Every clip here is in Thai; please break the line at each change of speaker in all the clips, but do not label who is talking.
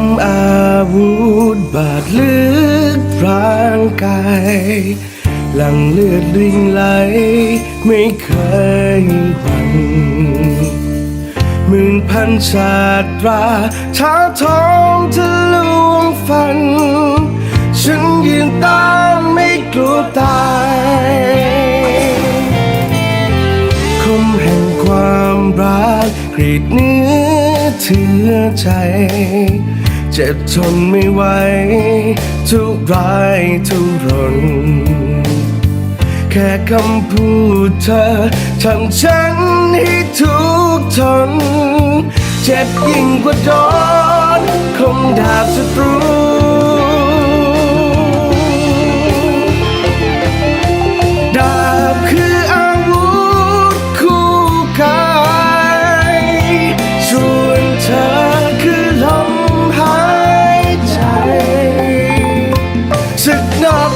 มอาวุธบาดลึกร่างกายหลังเลือดริงไหลไม่เคยหวั่นหมื่นพันชาตราท้าทองทะลวงฟัน ฉันยืนตามไม่กลัวตายคมแห่งความรักกรีดเนื้อ เถือใจ เจ็บทนไม่ไหว ทุกรายทุรน แค่คำพูดเธอทำฉันให้ทุกทน เจ็บยิ่งกว่าโดน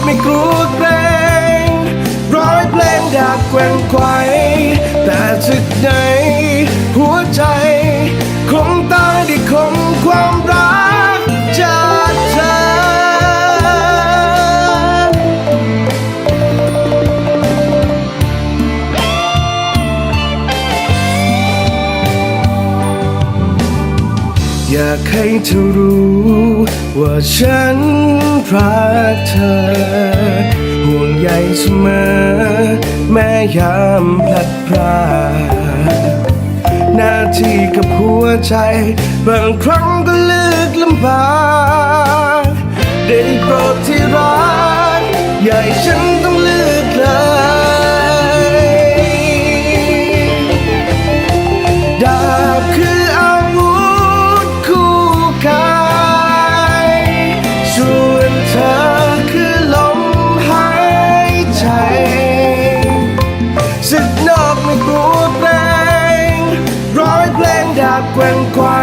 ไม่กลัวเกรงร้อยเพลงดากแกว่งไกวแต่สึกในหัวใจ คงตายด้วยคงความรัก อยากให้เธอรู้ ว่าฉันรักเธอ ห่วงใยเสมอ แม้ยามพลัดพรากหน้าที่กับหัวใจ บางครั้งก็เลือกลำบากได้โปรดที่รัก อย่าให้ฉัน กว้า